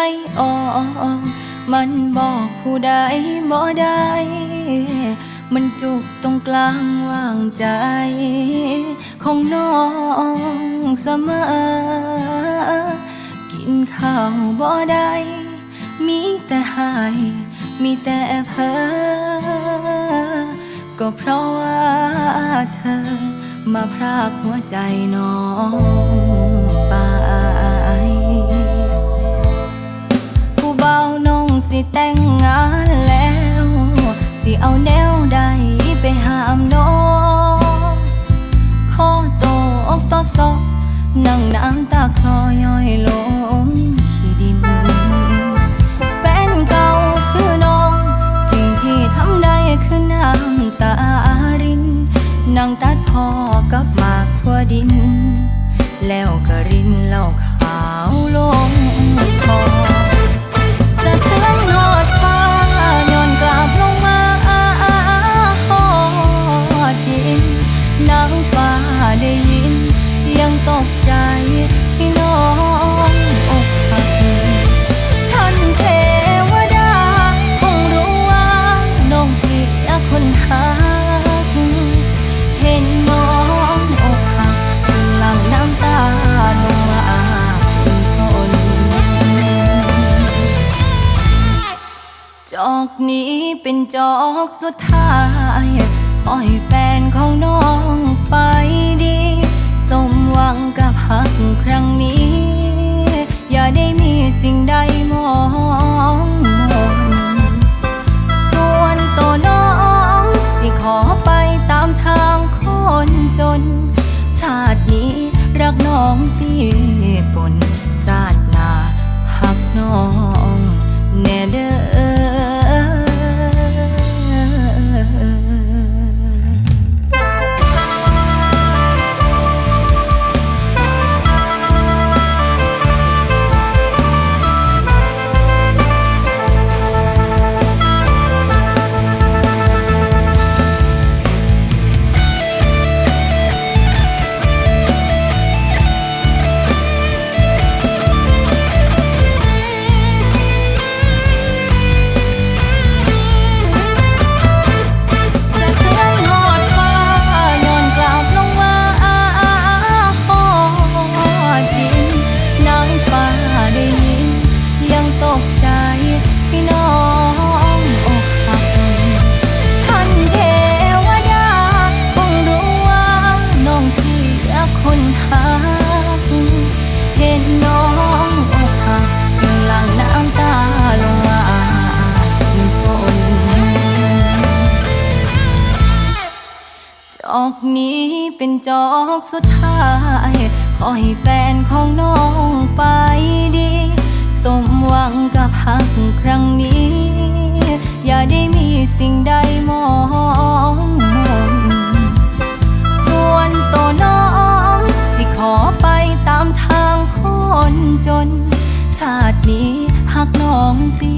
ไม่ออกมันบอกผู้ใดบ่ได้มันจุกตรงกลางว่างใจ ของน้องเสมอ กินข้าวบ่ได้ มีแต่หาย มีแต่เพ้อก็เพราะว่าเธอมาพรากหัวใจน้อง สิแต่งงานแล้ว สิเอาแนวใด อกนี้เป็นจอกสุดท้ายขอให้แฟนของน้องไปดี สมหวังกับหักครั้งนี้ อย่าได้มีสิ่งใดมองมนส่วนตัวน้องสิขอไปตามทางคนจน ชาตินี้รักน้องพี่ปนศาสตนาหักน้องแน่เด้อ จอกนี้เป็นจอกสุดท้าย ขอให้แฟนของน้องไปดี สมหวังกับหักครั้งนี้ อย่าได้มีสิ่งใดมองมนส่วนตัวน้องสิขอไปตามทางคนจน ชาตินี้หักน้องพี่